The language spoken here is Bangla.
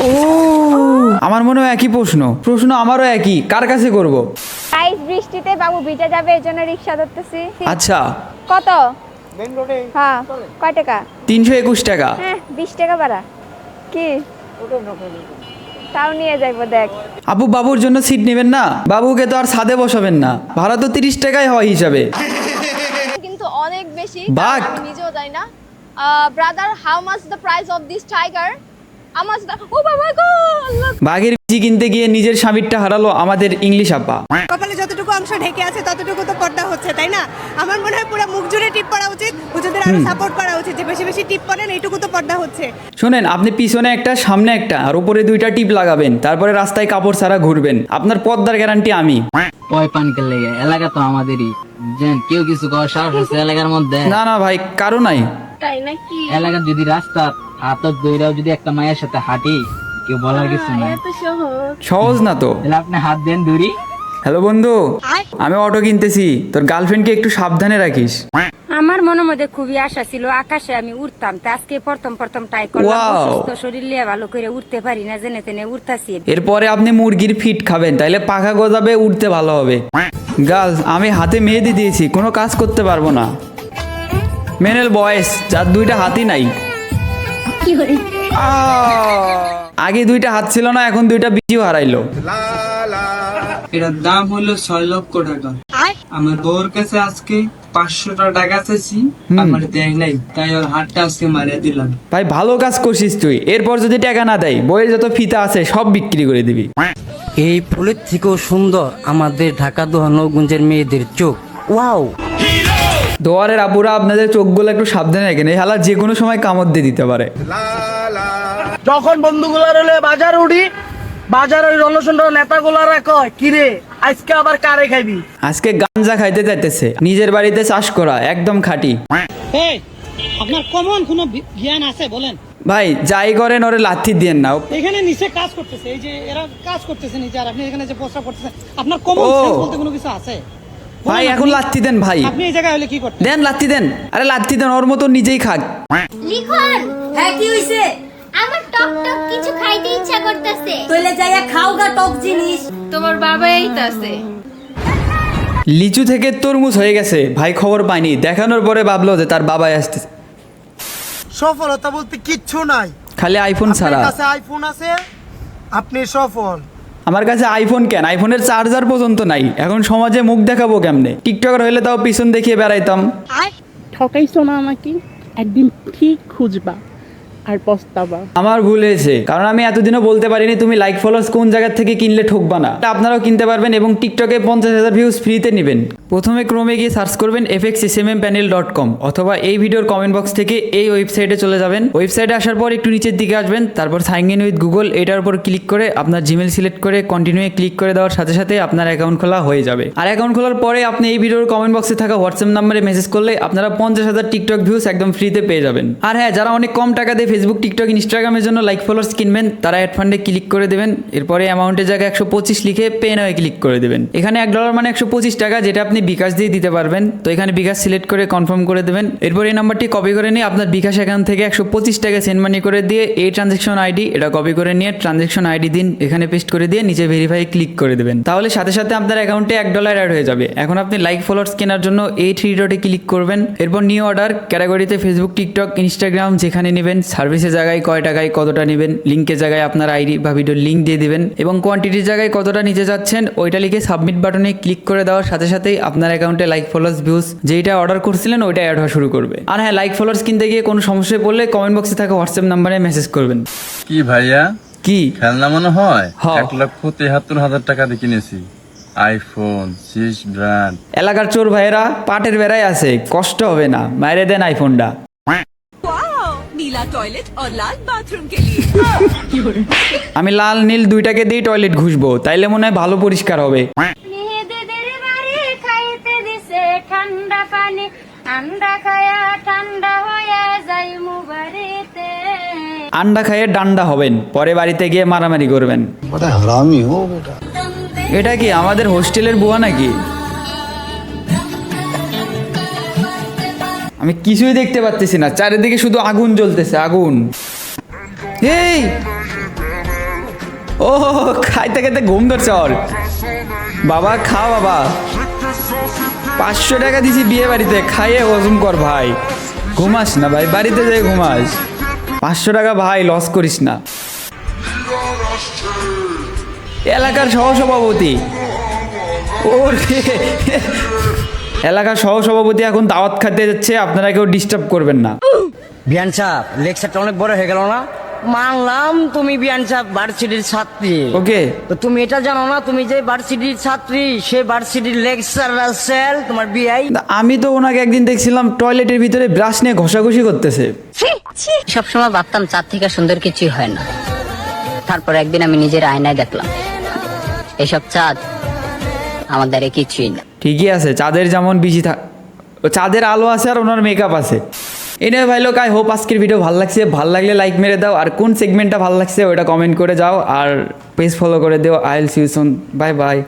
ও। আমার মনে হয় একই প্রশ্ন। প্রশ্ন আমারও একই। কার কাছে করব? গাইস বৃষ্টিতে বাবু ভিজে যাবে এর জন্য রিক্সা ধরতেছি। আচ্ছা। কত? হ্যাঁ। কয় টাকা? তিনশো একুশ টাকা। হ্যাঁ বিশ টাকা বাড়া কি? তাও নিয়ে যাইবো দেখ। আপু বাবুর জন্য সিট নেবেন না? বাবুকে তো আর ছাদে বসাবেন না। ভাড়া তো তিরিশ টাকাই হয় হিসাবে। কিন্তু অনেক বেশি বাঘ। আমি নিজেও জানি না। Brother how much the price of this tiger আমার ও বাবা গো বাঘের বিচি কিনতে গিয়ে নিজের স্বামীরটা হারালো আমাদের ইংলিশ আপা কপালে যতটুকু অংশ ঢেকে আছে ততটুকু তো পর্দা হচ্ছে তাই না? আমার মনে হয় পুরো মুখ জুড়ে টিপ পড়া উচিত হুজুরদের আরও সাপোর্ট করা উচিত যে বেশি বেশি টিপ পড়েন এইটুকু তো পর্দা হচ্ছে। শোনেন আপনি পিছনে একটা সামনে একটা আর উপরে দুইটা টিপ লাগাবেন তারপরে রাস্তায় কাপড় ছাড়া ঘুরবেন। আপনার পদ্মার গ্যারান্টি আমি। পয় লেগে এলাকা তো আমাদেরই। কেউ কিছু করার সাহস আছে এলাকার মধ্যে। না না ভাই কারও নাই। তাই নাকি? এলাকার যদি রাস্তা হাতত দইরাও যদি একটা মায়ের সাথে হাঁটি কেউ বলার কিছু নাই। সহজ। না তো? তাহলে আপনি হাত দেন দূরি হ্যালো বন্ধু আমি অটো কিনতেছি তোর গার্লফ্রেন্ডকে একটু সাবধানে রাখিস। আমার মনের মধ্যে খুবই আশা ছিল আকাশে আমি উঠতাম তা আজকে প্রথম প্রথম ট্রাই করলাম Wow! অসুস্থ শরীর নিয়ে ভালো করে উঠতে পারি না জেনে তেনে উঠতাছি এরপরে আপনি মুরগির ফিট খাবেন তাইলে পাখা গজাবে উঠতে ভালো হবে। গার্লস আমি হাতে মেহেদি দিয়েছি কোনো কাজ করতে পারব না। মেনেল বয়েস যার দুইটা হাতই নাই! আগে দুইটা হাত ছিল না এখন দুইটা বিজিও হারাইলো। এটার দাম হলো ছয় লক্ষ টাকা। আমার বউর কাছে আজকে পাঁচশোটা টাকা চাইছি আমার দেয় নাই তাই ওর হাতটা আজকে মারিয়ে দিলাম। ভাই ভালো কাজ করছিস তুই। এরপর যদি টাকা না দেয় বইয়ের যত ফিতা আছে সব বিক্রি করে দিবি। এই ফুলের থেকেও সুন্দর আমাদের ঢাকা দোহানগঞ্জের মেয়েদের চোখ। ওয়াও! দোয়ারের আপুরা আপনাদের চোখগুলো একটু সাবধানে রাখেন এই হালা যে কোনো সময় কামড় দিয়ে দিতে পারে। যখন বন্ধুগুলার হলে বাজার উঠি বাজারের রণসন্ড নেতাগুলারা কয় কিরে আজকে আবার কারে খাইবি? আজকে গাঞ্জা খাইতে যাইতেছে। নিজের বাড়িতে চাষ করা একদম খাঁটি। এই আপনার কমন কোনো জ্ঞান আছে বলেন। ভাই যাই করেন ওরে লাথি দিয়েন না এখানে নিচে কাজ করতেছে এই যে এরা কাজ করতেছে নিচে আর আপনি এখানে যে প্রস্তাব করতেছেন আপনার কমন সেন্স বলতে কোনো কিছু আছে? ভাই এখন লাথি দেন ভাই। আপনি এই জায়গায় হলে কি করতেন? দেন লাত্তি দেন। আরে লাথি দেন ওর মতো নিজেই খাক। লিখন হ্যাঁ কি হইছে? আমার টক টক কিছু খাইতে ইচ্ছা করতেছে। তইলে যাইয়া খাও গা টক জিনিস। তোমার বাবা এইতাছে লিচু থেকে তরমুজ হয়ে গেছে। ভাই খবর পাইনি। দেখানোর পরে ভাবলো যে তার বাবাই আসতেছে। সফলতা বলতে কিচ্ছু নাই। খালি আইফোন ছাড়া। কাছে আইফোন আছে আপনি সফল। আমার কাছে আইফোন কেন? আইফোনের চার্জার পর্যন্ত নাই। এখন সমাজে মুখ দেখাবো কেমনে? টিকটকার হইলে তাও পিছন দেখিয়ে বেড়াইতাম। ঠকাইছো না আমাকে? একদিন ঠিক খুঁজবা। আর পস্তাবা। আমার ভুল হয়েছে, কারণ আমি এতদিনও বলতে পারিনি তুমি লাইক ফলোয়ার্স কোন জায়গা থেকে কিনলে ঠকবা না। আপনারাও কিনতে পারবেন এবং টিকটকে পঞ্চাশ হাজার ভিউজ ফ্রিতে নেবেন। প্রথমে ক্রমে গিয়ে সার্চ করবেন F X S M M panel dot com অথবা এই ভিডিওর কমেন্ট বক্স থেকে এই ওয়েবসাইটে চলে যাবেন। ওয়েবসাইটে আসার পর একটু নিচের দিকে আসবেন, তারপর সাইন ইন উইথ গুগল এটার উপর ক্লিক করে আপনার জিমেল সিলেক্ট করে কন্টিনিউয়ে ক্লিক করে দেওয়ার সাথে সাথে আপনার অ্যাকাউন্ট খোলা হয়ে যাবে। আর অ্যাকাউন্ট খোলার পরে আপনি এই ভিডিওর কমেন্ট বক্সে থাকা হোয়াটসঅ্যাপ নাম্বারে মেসেজ করলে আপনারা পঞ্চাশ হাজার টিকটক ভিউজ একদম ফ্রিতে পেয়ে যাবেন। আর হ্যাঁ যারা অনেক কম টাকা দিয়ে ফেসবুক টিকটক ইনস্টাগ্রামের জন্য লাইক ফলোয়ার্স কিনবেন, তারা অ্যাড ফান্ডে ক্লিক করে দেবেন, এরপরে অ্যামাউন্টের জায়গায় একশো পঁচিশ লিখে পে নয় ক্লিক করে দেবেন। এখানে এক ডলার মানে একশো পঁচিশ টাকা যেটা আপনি বিকাশ দিয়ে দিতে পারবেন। তো এখানে বিকাশ সিলেক্ট করে কনফার্ম করে দেবেন। এরপর এই নাম্বারটি কপি করে নিয়ে আপনার বিকাশ অ্যাকাউন্ট থেকে একশো পঁচিশ টাকা সেন্ড মানি করে দিয়ে এই ট্রানজেকশন আইডি এটা কপি করে নিয়ে ট্রানজেকশন আইডি দিন, এখানে পেস্ট করে দিয়ে নিচে ভেরিফাই ক্লিক করে দেবেন। তাহলে সাথে সাথে আপনার অ্যাকাউন্টে এক ডলার অ্যাড হয়ে যাবে। এখন আপনি লাইক ফলোয়ার্স কেনার জন্য এই থ্রি ডটে ক্লিক করবেন। এরপর নিউ অর্ডার ক্যাটাগরিতে ফেসবুক টিকটক ইনস্টাগ্রাম যেখানে নেবেন সার্ভিসের জায়গায় কয় টাকায় কতটা নেবেন লিঙ্কের জায়গায় আপনার আইডি বা ভিডিওর লিঙ্ক দিয়ে দিবেন এবং কোয়ান্টিটির জায়গায় কতটা নিতে যাচ্ছেন ওইটা লিখে সাবমিট বাটনে ক্লিক করে দেওয়ার সাথে সাথেই আপনার অ্যাকাউন্টে লাইক ফলোয়ার্স ভিউজ যেইটা অর্ডার করছিলেন ওইটা অ্যাড হওয়া শুরু করবে। আর হ্যাঁ লাইক ফলোয়ার্স কিনতে গিয়ে কোনো সমস্যায় পড়লে কমেন্ট বক্সে থাকা হোয়াটসঅ্যাপ নাম্বারে মেসেজ করবেন। কি ভাইয়া? কি? খেলনা মনে হয়? হ্যাঁ। এক লক্ষ তেহাত্তর হাজার টাকা দিয়ে কিনেছি। আইফোন সিক্স ব্র্যান্ড এলাকার চোর ভাইয়েরা পাটের বেড়ায় আছে কষ্ট হবে না। মাইরে দেন আইফোনটা আমি লাল নীল দুইটাকে দিয়ে টয়লেট ঘুষবো তাইলে মনে হয় ভালো পরিষ্কার হবে। মেহেদের বাড়ি খাইতে দিছে ঠান্ডা পানি ঠান্ডা খায়া ঠান্ডা হয়ে যাই মুবারিতে আন্ডা খাইয়ে ডান্ডা হবেন পরে বাড়িতে গিয়ে মারামারি করবেন। এটা কি আমাদের হোস্টেলের বুয়া নাকি? আমি কিছুই দেখতে পাচ্তেছি না। চারিদিকে শুধু আগুন জ্বলতেছে, আগুন। এই! ও, খাইতে খাইতে ঘুম ধরছে ওর বাবা, খা বাবা। পাঁচশো টাকা দিছি বিয়ে বাড়িতে, খাইয়ে হজম কর ভাই। ঘুমাস না ভাই, বাড়িতে যাই ঘুমাস। পাঁচশো টাকা ভাই, লস করিস না। এলাকার সহসভাপতি। ওরে এলাকার সহসভাপতি এখন দাওয়াত খাতে যাচ্ছে আপনারা কেউ ডিস্টার্ব করবেন না। বিয়ান সাহেব লেকচারটা অনেক বড় হয়ে গেল না? মানলাম তুমি বিয়ান সাহেব ভার্সিটির ছাত্রী। ওকে। তো তুমি এটা জানো না তুমি যে ভার্সিটির ছাত্রী সে ভার্সিটির লেকচার সেল তোমার বিআই আমি তো ওনাকে একদিন দেখছিলাম টয়লেটের ভিতরে ব্রাশ নিয়ে ঘষাঘষি করতেছে। সবসময় ভাবতাম চাঁদ থেকে সুন্দর কিছুই হয় না। তারপর একদিন আমি নিজের আয়নায় দেখলাম এসব চাঁদ আমার দ্বারা কিছুই না। ঠিকই আছে, চাঁদের যেমন বিজি থাক চাঁদের আলো আছে আর ওনার মেকআপ আছে। এনে ভাই লোক আই হোপ আজকের ভিডিও ভালো লাগছে। ভালো লাগলে লাইক মেরে দাও। আর কোন সেগমেন্টটা ভালো লাগছে ওটা কমেন্ট করে যাও। আর পেজ ফলো করে দিও। I'll soon bye bye